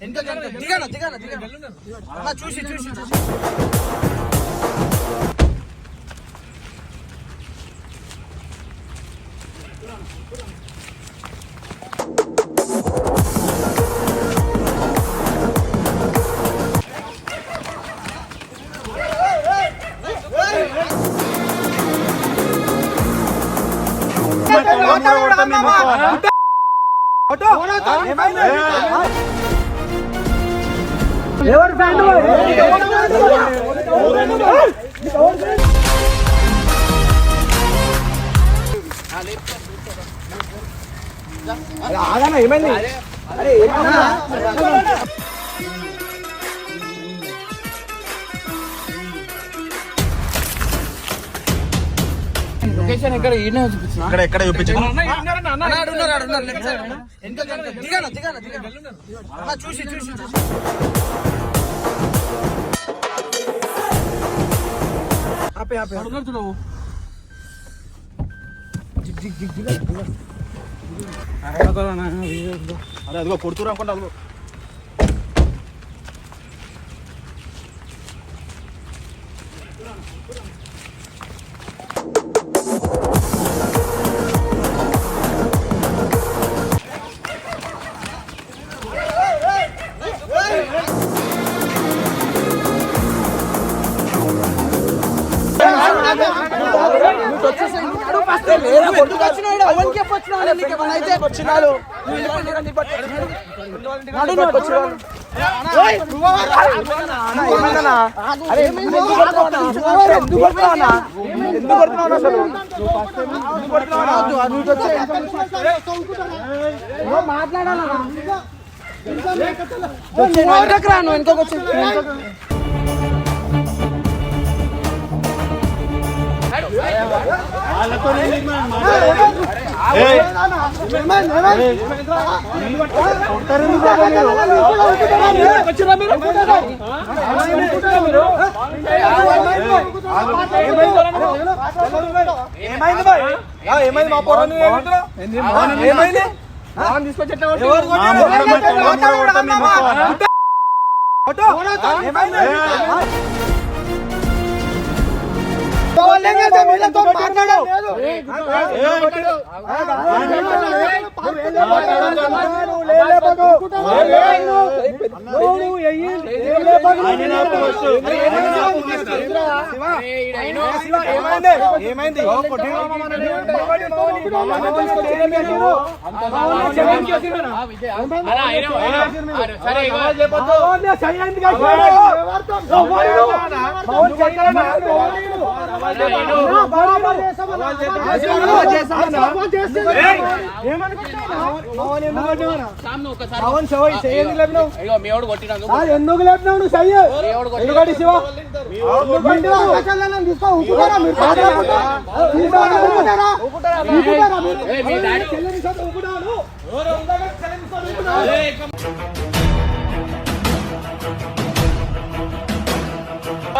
దిగాను దిగాను దిగాను అలా చూసి చూసి. చూసి లొకేషన్ ఎక్కడ? చూపించిన? ఇక్కడ ఎక్కడ అన్నాడు ఉన్నారు ఉన్నారు లెఫ్ట్ సైడ్ వెనక వెనక దిగాను దిగాను అదిగో కొడుతురు చూసి అదిగో. ఆపే ఆపే అరే అదిగో కొడుతురు అనుకుంటా అదిగో వచ్చినాడు ఏమైంది? బాయ్ ఏమైంది మా పొరం ఏమైంది తీసుకొచ్చి ఏమైంది ఎందుకు లేపినావు నువ్వు చెయ్యి. ఎందుకంటే శివ తీసుకో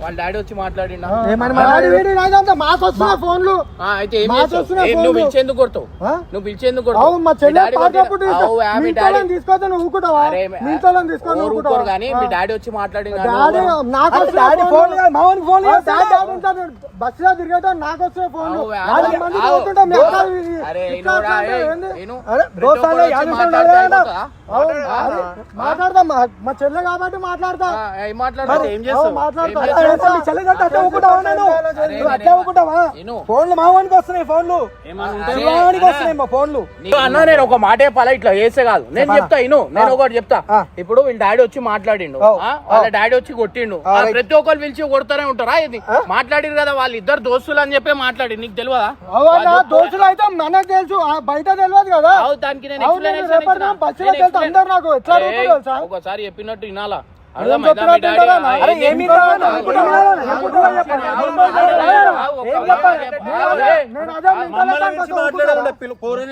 వాళ్ళ డాడీ వచ్చి మాట్లాడిండా? మాట్లాడి? వీడి రాజంతా మాకు వస్తున్నాయి ఫోన్లు. ఆ, అయితే. నువ్వు పిలిచేందుకు కొడతావు? నువ్వు పిలిచేందుకు కొడతావు? కానీ మీ డాడీ వచ్చి మాట్లాడిన ఫోన్ ఫోన్. బస్సులో తిరిగేటో నాకు వచ్చి యాభై మాట్లాడితే చెల్లె కాబట్టి మాట్లాడతా. ఫోన్లు మావానికి వస్తున్నాయి ఫోన్లు. మావానికి వస్తున్నాయి మా ఫోన్లు. నీకు అన్నా నేను ఒక మాట చెప్పాలా ఇట్లా చేస్తే కాదు. నేను చెప్తా ఇను. నేను ఒకటి చెప్తా. ఇప్పుడు వీళ్ళ డాడీ వచ్చి మాట్లాడిండు. వాళ్ళ డాడీ వచ్చి కొట్టిండు. ప్రతి ఒక్కరు పిలిచి కొడతానే ఉంటారా? ఇది మాట్లాడిరు కదా వాళ్ళు ఇద్దరు దోస్తులు అని చెప్పి మాట్లాడి నీకు తెలియదా దోస్తులు అయితే మనకు తెలుసు. ఆ, బయట తెలియదు కదా. దానికి నేను అవును, నేను explanation చెప్పినట్టు వినాలా?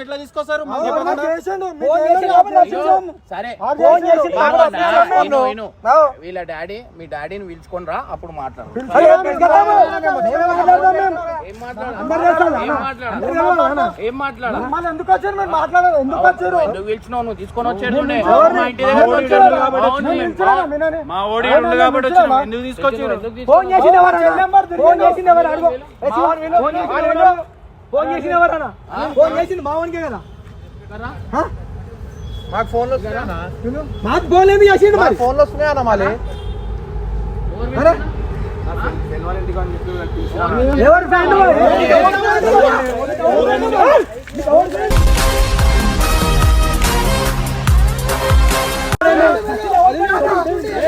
ఎట్లా తీసుకొస్తారు. సరే. వీళ్ళ డాడీ మీ డాడీని పిలుచుకొని రా అప్పుడు మాట్లాడు. ఏం మాట్లాడాలి ఎందుకు వచ్చారు? మీరు మాట్లాడాలి ఎందుకు వచ్చారు? ఎందుకు పిలిచినావు? నువ్వు తీసుకొని వచ్చాడు ఎవరిని? మా ఓడి ఉండు కాబట్టి పిలిచానా? వచ్చినాం. ఎందుకు తీసుకొచ్చారు ఎందుకు తీసుకొని ఫోన్ చేసింది ఎవరు ఫోన్ చేసింది ఎవరు అడుగు. ఏ శివాన్ వీళ్ళు? ఫోన్ చేసింది ఎవరు? ఫోన్ చేసింది ఎవరన్నా ఫోన్ చేసింది మావనికే కదా. ఆ? మాకు ఫోన్లో వీళ్ళు? మాకు ఫోన్ ఏమి చేసిండు మరి. ఫోన్లో వస్తున్నాయి అన్న మళ్ళీ అరే, ఎవరు ఫ్రెండ్ మరి? ఏమైంది? కాదు, ఎన్నిసార్లు ఫోన్ చేస్తారు భయ్? ఆ,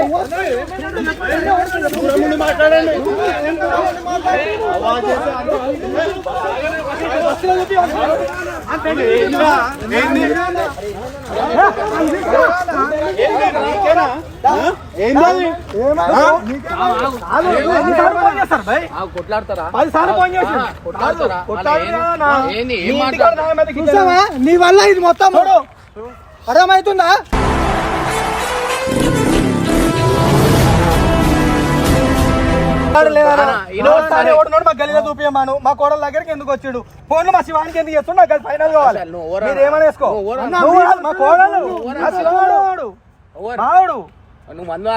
కొట్లాడతారా పది సార్లు ఫోన్ చేసి కొట్లాడతారా నీ నీ వల్ల ఇది మొత్తం అర్థమవుతుందా చూపించమాను మా కోడల దగ్గరికి ఎందుకు వచ్చాడు? ఫోన్ మా శివానికి ఎందుకు చేస్తుండు? నాకు అది ఫైనల్ కావాలి. మీరు ఏమైనా వేసుకో మా కోడలు. శివాడు. మావాడు నువ్వు మందు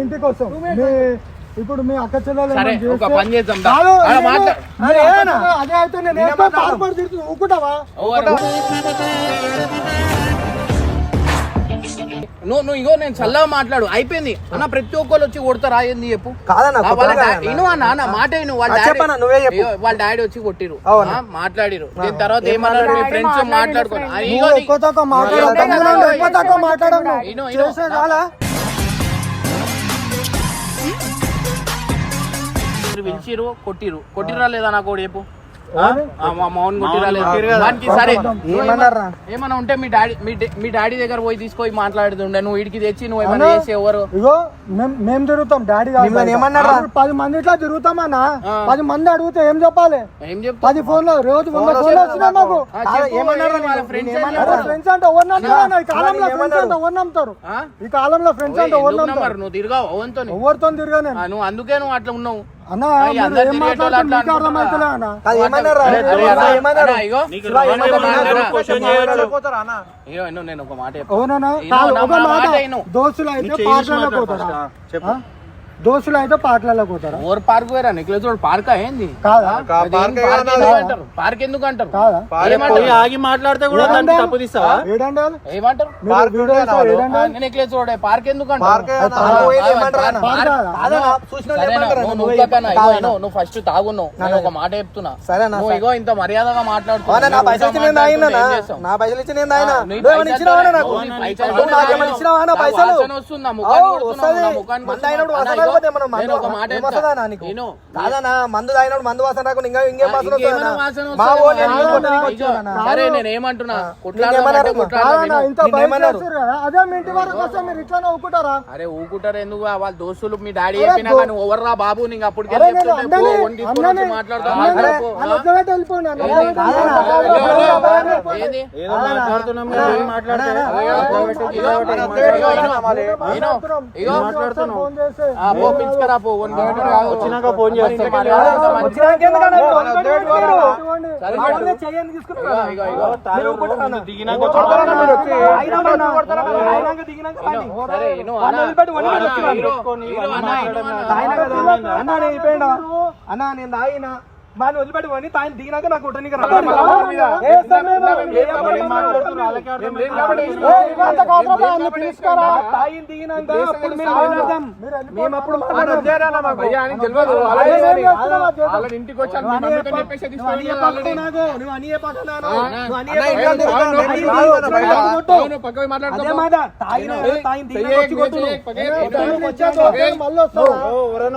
ఇంటికి వస్తాం. మీ ఇప్పుడు మీ అక్క చెల్లెలు ఒక పని చేద్దాం? అదే అయితే నేను బాధపడి. నువ్వు నువ్వు ఇగో నేను చల్లగా మాట్లాడు. అయిపోయింది. అన్న ప్రతి ఒక్కరు వచ్చి కొడతారా? ఏంది చెప్పు. ఇను అన్న నా మాట విను వాళ్ళ డాడీ వాళ్ళ డాడీ వచ్చి కొట్టిరు. మాట్లాడిరు. దీని తర్వాత ఏమన్నారు మీ ఫ్రెండ్స్ మాట్లాడుకోండి మీరు పిలిచిరు కొట్టిరు కొట్టిరా లేదా నాకు ఒకటి చెప్పు? మౌన్ కొట్టిరా లేదా? దానికి సరే. ఏమన్నారా? ఏమన్నా ఉంటే మీ డాడీ మీ డాడీ దగ్గర పోయి తీసుకొని మాట్లాడుతుండే. నువ్వు ఇడికి తెచ్చి నువ్వు ఏమైనా అన్నా. చేసి ఎవరు? ఇగో మేం మేము తిరుగుతాం. డాడీ ఏమన్నారా? పది మంది ఇట్లా తిరుగుతామన్నా. పది మంది అడిగితే ఏం చెప్పాలి? ఏం పది ఫోన్లు రోజు వంద ఫోన్లు వచ్చినాయి మాకు? ఫ్రెండ్స్ అంటే ఎవరు నమ్ముతారు? ఈ కాలంలో ఏమన్నారు? ఫ్రెండ్స్ అంటే ఎవరు నమ్ముతారు? ఆ? ఈ కాలంలో ఫ్రెండ్స్ ఓయ్, అంటే ఎవరు ఎందుకు నమ్ముతారు? నమ్మరు? నువ్వు తిరగావు ఎవరితో తిరగా నువ్వు అందుకే నువ్వు అట్లా ఉన్నావు. నేను ఒక మాట. దోస్తులు అయితే మాట్లాడు పోతారా? దోస్తులు అయితే పాటలలో పోతారా? ఓవర్ పార్క్ వేరా నిఖిలేజ్ రోడ్ పార్కా ఏంది కాదా? పార్కే. ఎందుకు అంటారు? పార్క్ ఎందుకు అంటారు? కాదా? ఆగి మాట్లాడితే కూడా తప్పు తీస్తావా? ఏమంటారు? పార్క్ నేను ఎందుకు అంటారు? నువ్వు ఫస్ట్ తాగున్నావు నేను ఒక మాట చెప్తున్నా. సరేనా, నువ్వు ఇగో ఇంత మర్యాదగా మాట్లాడుతున్నావు. నా పైసలు నేను? నా పైసలు నేను నువ్వు ఇచ్చినావా నాకు పైసలు వస్తుంది, ముఖాన్ని ముఖాన్ని నేను ఒక మాట నేను మందు తాగినప్పుడు మందు వాసన రాకుండా ఇంకా ఇంకేం వాసన. సరే నేను ఏమంటున్నా అరే ఊకుంటారు ఎందుకు వాళ్ళ దోస్తులు మీ డాడీ చెప్పినా కానీ ఓవర్రా బాబు నీకు ఏదో మాట్లాడుతున్నాం మాట్లాడుతున్నాం. ఫోన్ పిలుచుకురా పో వన్. వచ్చినాక చేస్తా. అన్న నేను తాగినా. మన తాగిన దిగినాక నాకు దిగినాక అప్పుడు మేము మాట్లాడదాం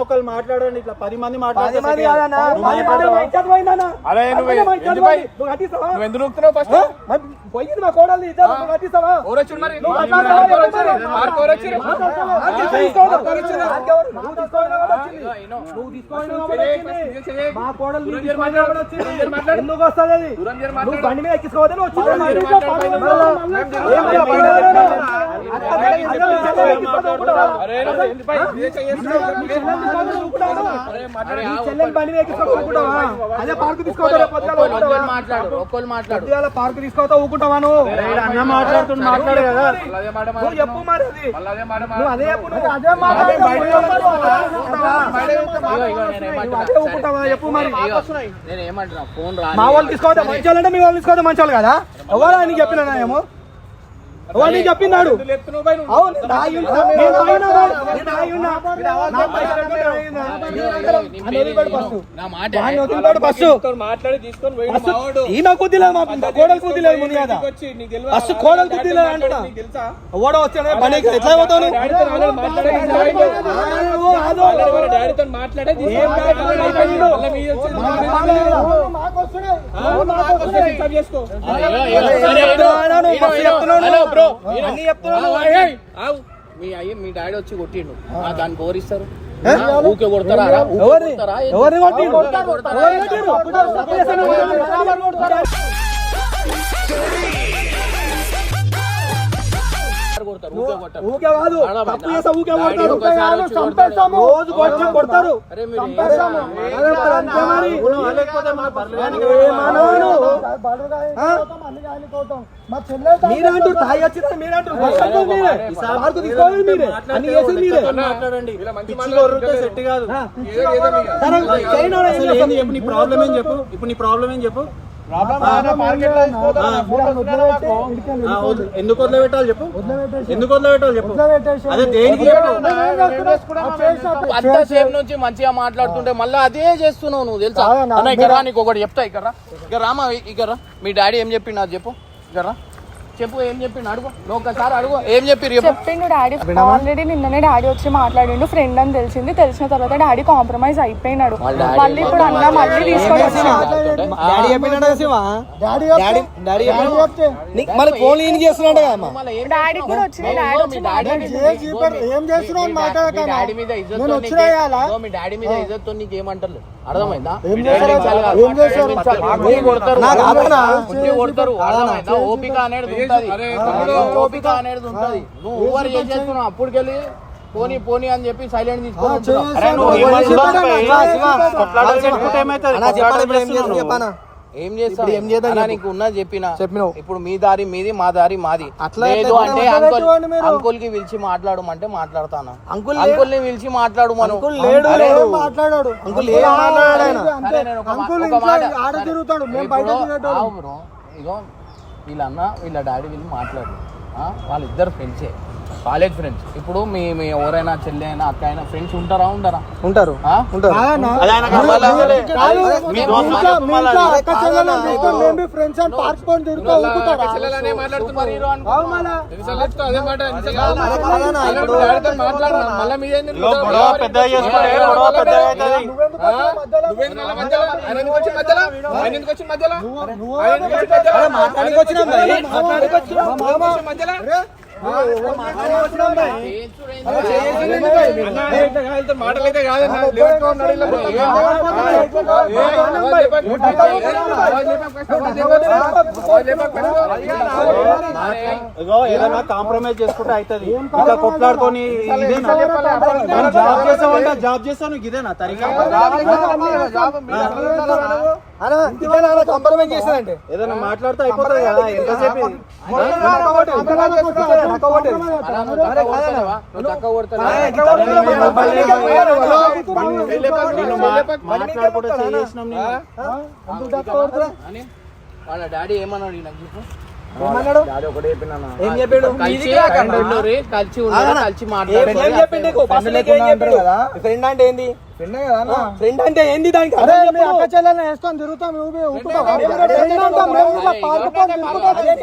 మేము మాట్లాడండి ఇట్లా పది మంది పది అరే నువ్వు ఎందుకు నూకుతున్నావు ఫస్ట్ పోయింది మా కోడలు కట్టిస్తావా? ఎవరు వచ్చారు మరి నువ్వు వచ్చింది. మా కోడలు. ఎందుకు వస్తుంది అది నువ్వు. బండి మీద ఎక్కించుకోవద్దని వచ్చింది మళ్ళా బండి మీద అక్క అదే పార్కు? ఒక్కళ్ళు మాట్లాడు మాట్లాడు. పార్కు తీసుకోవతా ఊపుకుంటావా నువ్వు అన్న మాట్లాడుతున్నా మాట్లాడు కదా. మళ్ళీ అదే మాట నువ్వు చెప్పు మరి అది. మళ్ళీ అదే మాట నువ్వు అదే చెప్పు నువ్వు అదే ఇగో, ఇగో, నేను ఏమంటున్నా? అదే ఊపుకుంటావా చెప్పు మరి. ఇగో, నేను ఏమంటున్నా? ఫోన్ రా మా వాళ్ళు తీసుకోవద్దా మంచి వాళ్ళంటే మీ వాళ్ళు తీసుకోవద్దా మంచి వాళ్ళు కదా? ఎవరా నీకు చెప్పినా ఏమో నీకు చెప్పినాడు అవును నేను తాగి ఉన్నా. నేను తాగినా రా. నేను తాగి ఉన్నా. నా పైసలు ఎక్కువ తాగినా. అని వదిలిపెట్టు ఫస్ట్. నా మాట వాడిని వదిలిపెట్టు ఫస్ట్. మాట్లాడి తీసుకొని పోయి ఫస్ట్ ఈమె కుద్ది లేదు మా కోడలు అంటున్నా ఎవడో వచ్చాడు బండి ఎట్లా. డాడీతో మాట్లాడే చెప్తున్నాడా. అన్ని. మీ అయ్యి మీ డాడీ వచ్చి కొట్టిండు. ఆ, దానికి ఓరిస్తారు ఊకే కొడతారా? ఎవరిని? కొట్టిండు? కొడతారు, కొడతారు. ఊకే కొడతారు. ఊకే కాదు తప్పు చేస్తే ఊకే కొడతారు కొడతాడు. రోజు కొట్టి కొడతారు అంతే మరి లేకపోతే మా బర్రెలు ఏమన్నాడు? ఆ? మీరే అంటారు తాగి వచ్చిన మీరే అంటారు బస్ అంటారు మీరే పార్కు తీసుకోవాలి మీరే అన్ని చేసేది మీరే మాట్లాడండి పిచ్చి కొర్రుతో సెట్ కాదు ఆ. సరే, చైనా వాడు ఏం అసలు చేస్తాడు? ఏంది చెప్పు నీ ప్రాబ్లం ఏం చెప్పు ఇప్పుడు నీ ప్రాబ్లం ఏం చెప్పు ఎందుకు వదిలిపెట్టాలి చెప్పు? ఎందుకు వదిలిపెట్టాలి చెప్పు? అదే దేనికి నుంచి మంచిగా మాట్లాడుతుంటే మళ్ళీ అదే చేస్తున్నావు నువ్వు తెలుసా? అన్న ఇక్కడ రా, నీకు ఒకటి చెప్తా ఇక్కడ రా. ఇక్కడ రామా ఇక్కడ రా. మీ డాడీ ఏం చెప్పిండు నాకు చెప్పు. ఇక్కడ రా. చెప్పు ఏం చెప్పిండు? అడుగు. నువ్వు ఒకసారి అడుగు. ఏం చెప్పిరు చెప్పు. చెప్పిండు డాడీ. ఆల్రెడీ నిన్ననే డాడీ వచ్చి మాట్లాడిండు ఫ్రెండ్ అని తెలిసింది. తెలిసిన తర్వాత డాడీ కాంప్రమైజ్ అయిపోయినాడు. మళ్ళీ ఇప్పుడు అన్న మళ్ళీ తీసుకొని డాడీ కూడా వచ్చింది డాడీ మీద ఇజ్జత్ నీకు ఇదిగో మీ డాడీ మీద ఇజ్జత్తో నీకు ఏమంటారు అర్థమైందా? కొడతారు ఓపిక అనేది ఓపిక అనేది ఉంటది. నువ్వు ఓవర్ చేసేస్తున్నావు అప్పటికెళ్ళి పోనీ పోనీ అని చెప్పి సైలెంట్ తీసుకొని ఉంటున్నావు. అరే నువ్వు శివ, ఏమనుకుంటున్నావు? శివ, శివ. కొట్లాటలు పెట్టుకుంటే ఏమవుతుంది? అన్నా చెప్పాలి ఇప్పుడు ఏం చెప్పానా? ఏం ఏం చేద్దాం. నీకు ఉన్నది చెప్పిన. చెప్పినావు. ఇప్పుడు మీ దారి మీది మా దారి మాది. అట్లా లేదు అంటే అంకుల్? అంకుల్కి పిలిచి మాట్లాడమంటే మాట్లాడతాను? అంకుల్ అంకుల్ని పిలిచి మాట్లాడు మనం. అంకుల్ లేడు మాట్లాడాడు? అంకుల్ ఏం మాట్లాడాడు ఆయన? సరే, నేను ఒక మా- ఒక మాట. ఇప్పుడు ఆవు బ్రో, ఇగో వీళ్ళ అన్న వీళ్ళ డాడీ వీళ్ళు మాట్లాడు ఆ, వాళ్ళిద్దరు ఫ్రెండ్సే కాలేజ్ ఫ్రెండ్స్ ఇప్పుడు మీ మీ ఎవరైనా చెల్లి అయినా అక్క అయినా ఫ్రెండ్స్ ఉంటారా ఉండరా ఉంటారు మధ్యలో? మాటలైతే కాదన్నా ఏదైనా కాంప్రమైజ్ చేసుకుంటే అవుతుంది ఇంకా కొట్లాడుకొని ఇదేనా మనం జాబ్ చేసావంటే జాబ్ చేస్తాను ఇదేనా తరిగా కాంప్రమైజ్ చేసేదంటే ఏదైనా మాట్లాడితే అయిపోతుంది కదా ఎంతసేపు వాళ్ళ డాడీ ఏమన్నాడు నాకు? చెప్పు. ఏం చెప్పాడు? కలిసి చెప్పిండు? ఫ్రెండ్ అంటే ఏంది? ఫ్రెండ్ కదా ఫ్రెండ్ అంటే ఏంది దానికి అదే మీ అక్క చెల్లెల్ని వేసుకొని తిరుగుతాం నువ్వు ఊపుతావా? ఫ్రెండ్ అంటాం, మేము కూడా పాడుకొని తిరుగుతాం. అదే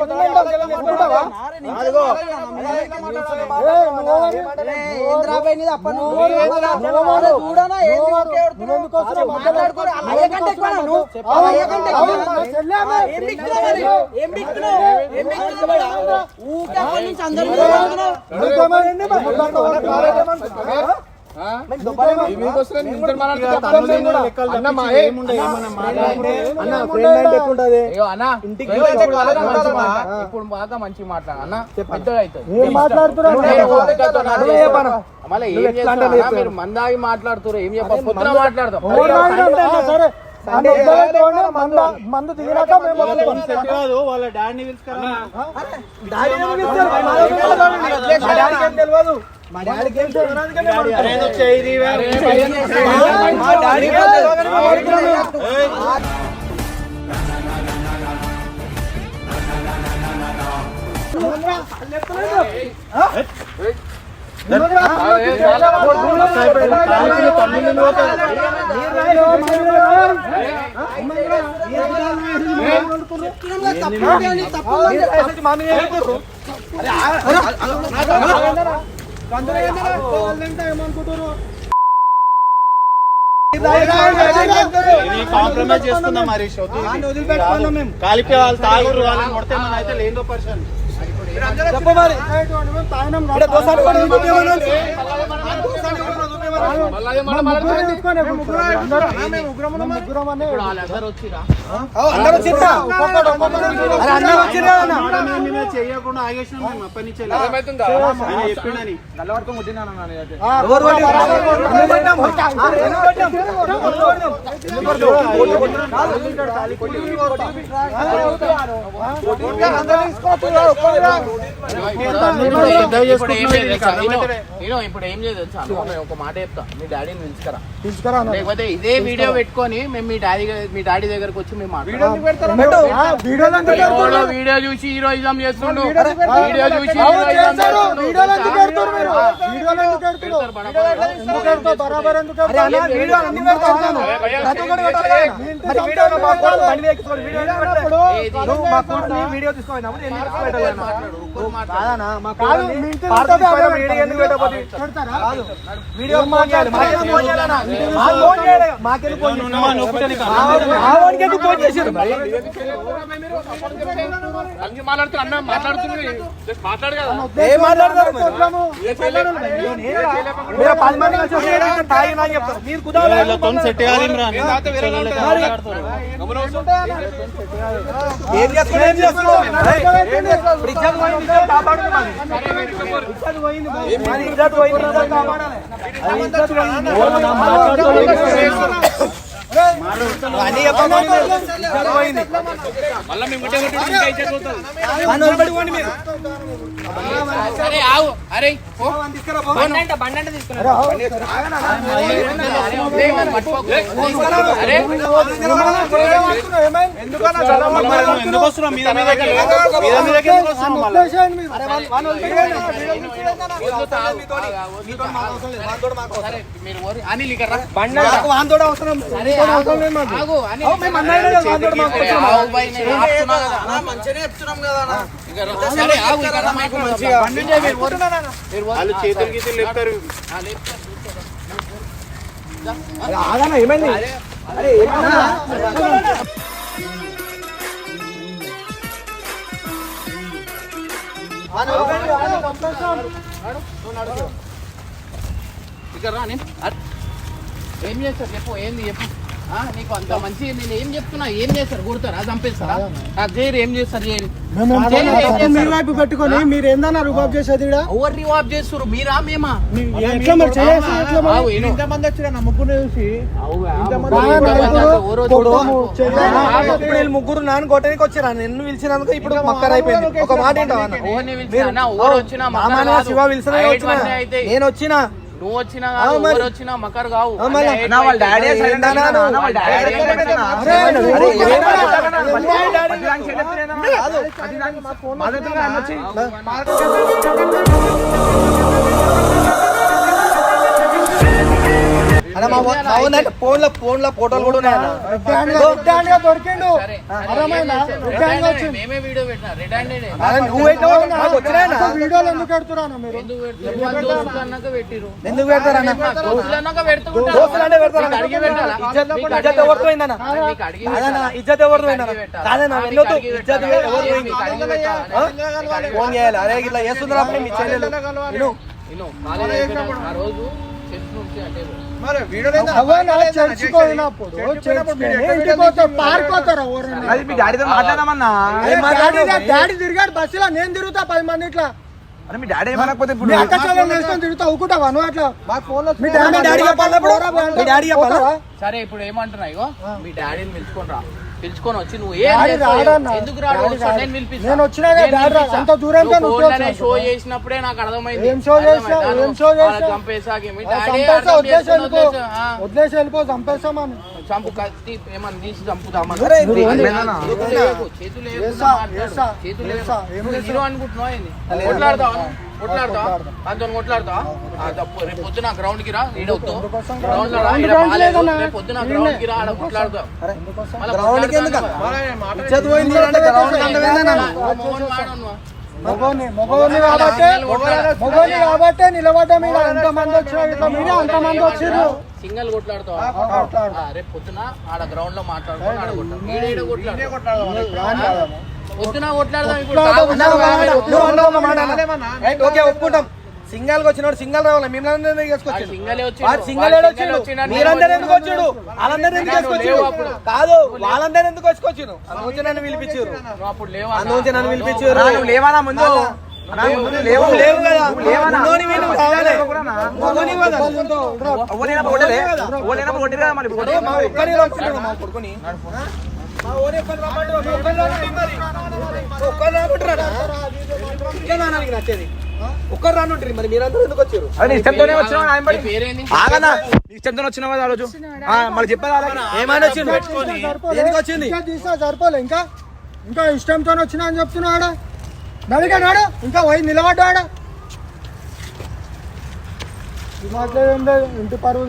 ఇప్పుడు బాగా మంచి. మాట్లాడు. అన్న పెద్దగా అవుతుంది ఏం మాట్లాడుతున్నావు? నేను ఓపికతో నా నువ్వే చెప్పను. మళ్ళీ ఏం? లేదు. మీరు మందాగి మాట్లాడుతున్నారు ఏం చెప్ప పొద్దున మాట్లాడదాం. మందు దిగినాక మేము కాదు వాళ్ళ డాడీని ఇస్తారు? మా డాడీకి ఏం తెలియదు. మా డాడీకి ఏం తెలియదు. మా కాంప్రమైజ్ చేస్తున్నాం హరీష్ వద్దు వదిలిపెట్టుకున్నాం మేము. కాలిపి వాళ్ళు తాగురు వాళ్ళని కొడితే మన అయితే లేదో పర్సన్ చెప్పు చేయకుండా ఆగేసినాం మేము అప్పటి చెప్పిండని ఇప్పుడు ఏం- లేదు ఒక మాట చెప్తా మీ డాడీని పిలుచుకరా తీసుకురా అన్న. లేకపోతే ఇదే వీడియో పెట్టుకొని మేము మీ డాడీ మీ డాడీ దగ్గరకు వచ్చి మేము మాట్లాడతాం పెట్టు. ఆ, వీడియోలు ఎందుకు పెడుతున్నారు? ఎవడో వీడియో చూసి హీరోయిజం చేస్తుండు వీడియో చూసి అవును, హీరోయిజం చేస్తారు. చేస్తుండు. వీడియోలు ఎందుకు వీడియో ఎందుకు పెట్టలేదు? ఏది? నువ్వు మా కోడల్ని వీడియో తీసుకుపోయినప్పుడు ఎందుకు పెట్టలేదు అన్న? మాట్లాడు, ఒక్కరు మాట్లాడు. కాదన్నా, మా కోడల్ని పార్క్ తీసుకుపోయినప్పుడు వీడియో ఎందుకు పెట్టకపోతే? కాదు. వీడియో ఫోన్ చేయాలి. సెట్ కాదు. ఏం చేస్తున్నావు? మాది. మాది ఎందుకు మళ్ళీ సరే మీరు అనిల్ ఇక్కడ వాంతోడు అవసరం. వాళ్ళు చేతులు గీతులు లేపుతారు. ఏమైంది? అరే? ఇక్కడ రా నేను. ఏం చేస్తారు? చెప్పు ఏంది? చెప్పు. నీకు అంత మంచి నేను ఏం చెప్తున్నా? ఏం చేస్తారు? కొడతారా? చంపేస్తారా? ఏం? వైపు పెట్టుకొని మీరు ఏందన్నా చేసేది? ఎవరు రివాబ్ చేస్తారు? మీరా మేమా. ఇంతమంది వచ్చిరా. ముగ్గురు చూసి. ఇప్పుడు ముగ్గురు నాన్న కొట్టడానికి వచ్చారా? నిన్ను పిలిచినందుకు ఇప్పుడు మక్కర్ అయిపోయింది. ఒక మాట ఏంటో శివ. పిలిచినా నేను వచ్చిన. నువ్వు వచ్చినా ఎవరు వచ్చినా మకర్ కావు. డాడీ ఏంటి? సైలెంట్ అన్నా వాళ్ళ నా వాళ్ళ డాడీ డాడీ సైలెంట్ ఏంటి? అన్నా. అరే, అరే, నువ్వు అరే, ఏం ఏం మాట్లాడుతున్నావు? మాట్లాడుతున్నావు? మా డాడీ పది దానికి చెల్లెలు లేదన్నా. పది దానికి మాట్లాడుతున్నా అన్న వచ్చి. అన్న మా మా ఊరిలో ఫోన్లో ఫోన్లో ఫోటోలు కూడా ఉన్నాయన్న దొరికిండు సరే, సరే, అర్థమైందా? ఏం చేస్తావు? రెడ్ రెడ్ హ్యాండ్ హ్యాండ్ వచ్చింది. మేమే వీడియో పెట్టినా రెడ్ హ్యాండెడ్ అరే, నువ్వు పెట్టినావు నాకు వచ్చినాయన్న వీడియోలు ఎందుకు మీరు పెడతారన్న? ఇజ్జత్ ఎవరితో ఎవరితో? కాదన్న వెళ్ళొద్దు? ఎవరు ఫోన్ చేయాలి అరే ఇట్లా అప్పుడు మీ చెల్లెలు ఆ రోజు డాడీ తిరిగాడు బస్సులో నేను తిరుగుతా పది మంది ఇట్లా. మీ డాడీ ఏమనకపోతే ఇప్పుడు? మీ అక్క చెల్లెలు వేసుకొని తిరుగుతా ఊకుంటావా నువ్వు అట్లా? మీ మీ డాడీ చెప్పాలా ఇప్పుడు? మీ డాడీ చెప్పాలా? సరే ఇప్పుడు ఏమంటున్నా ఇగో? మీ డాడీని పిలుచుకొని రా పిలుచుకొని వచ్చి నువ్వు ఏం డాడీ చేస్తావు? రాడన్నా. ఎందుకు రాడు డాడీ వస్తాడు, రాడు. నేను పిలిపిస్తా. నేను వచ్చినా కదా, నేను డాడీ రాడు. పిలిపిస్తా. అంత దూరంగా నువ్వు నువ్వు ఫోన్లోనే వచ్చావు. షో చేసినప్పుడే నాకు అర్థమైంది ఏం షో చేసావు? అర్థమైందా? ఏం షో నువ్వు చేసావు? వాళ్ళని చంపేసాకి మీ డాడీ చంపేస్తా అర్థం వదిలేసి చేసుకుని వెళ్ళిపో వదిలేసా? ఆ. వదిలేసి వెళ్ళిపో చంపేస్తామని చంపు కత్తి ఏమన్నా తీసి చంపుతామని అరే, నువ్వు ఇది ఏమన్నా? చేతులు లేవు, చేతులు లేవు, వేసా, మాట్లాడు. వేసా, చేతులు వేసా, లేవు. ఏం నువ్వు వేసా? హీరో అనుకుంటున్నావా ఏంది? కొట్లాడతావా నువ్వు? కొట్లాడతావా? ఆ, తప్పు. రేపు పొద్దున గ్రౌండ్కి రా గ్రౌండ్లో రా ఈడ. రేపు పొద్దున గ్రౌండ్కి రా ఆడ కొట్లాడతాం గ్రౌండ్కి ఎందుకు? పోయింది గ్రౌండ్. మగోని మగోని కాబట్టే మగోని కాబట్టే నిలబడ్డా మీద ఎంత మంది ఇట్లా మీరే అంత మంది వచ్చిర్రు. సింగల్ కొట్లాడతావా? రేపు పొద్దున ఆడ గ్రౌండ్లో మాట్లాడుకొని ఆడ కొట్లాడు ఓకే ఒప్పుకుంటాం. సింగల్గా వచ్చినాడు సింగల్ రావాలి మిమ్మల్ని సింగలే వచ్చిండు. మీరందరూ ఎందుకు వచ్చాడు? వాళ్ళందరూ ఎందుకు. కాదు వాళ్ళందరూ ఎందుకు అందుగురించి నన్ను పిలిపించారు. అందుగురించి నన్ను పిలిపించారు. లేవానా ముందు? నచ్చేది. ఒక్కరు రానుంటారు మరి మీరందరూ ఎందుకు వచ్చారు? అరే ఇష్టంతోనే వచ్చినావు ఆయన నీ పడి పేరేంది? ఆగనా? నీ ఇష్టంతో వచ్చినావు ఆ రోజు? మళ్ళీ చెప్పేది అలాగే ఏమైనా వచ్చిండు ఎందుకు వచ్చింది? ఇంకా తీసా సరిపోలే ఇంకా? ఇంకా ఇష్టంతో వచ్చినా అని చెప్తున్నాడు నడిగా నాడు ఇంకా పోయి నిలబడ్డాడు మాట్లాడే ఇంటి పరువు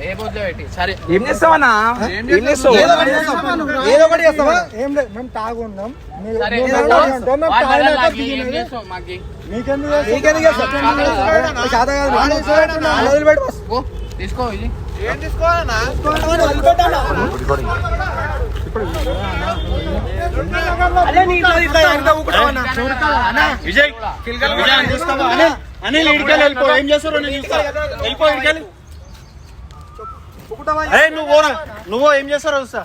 ఏ ఏం చేస్తావన్నా? ఏం చేస్తావు? ఏదో ఒకటి ఏం లేదు మేము తాగున్నాం ఏం తీసుకో ఇది. వాళ్ళు వదిలిపెట్టాలా? అదే నీ ఇట్లా ఇట్లా ఎంత ఊపుతావన్నా? విజయ్. అనిల్ ఇడికెళ్ళి వెళ్ళిపో ఏం చేస్తారో నేను చూస్తా వెళ్ళిపో ఇడికెళ్ళి నువ్వు నువ్వు ఏం చేస్తారో చూస్తా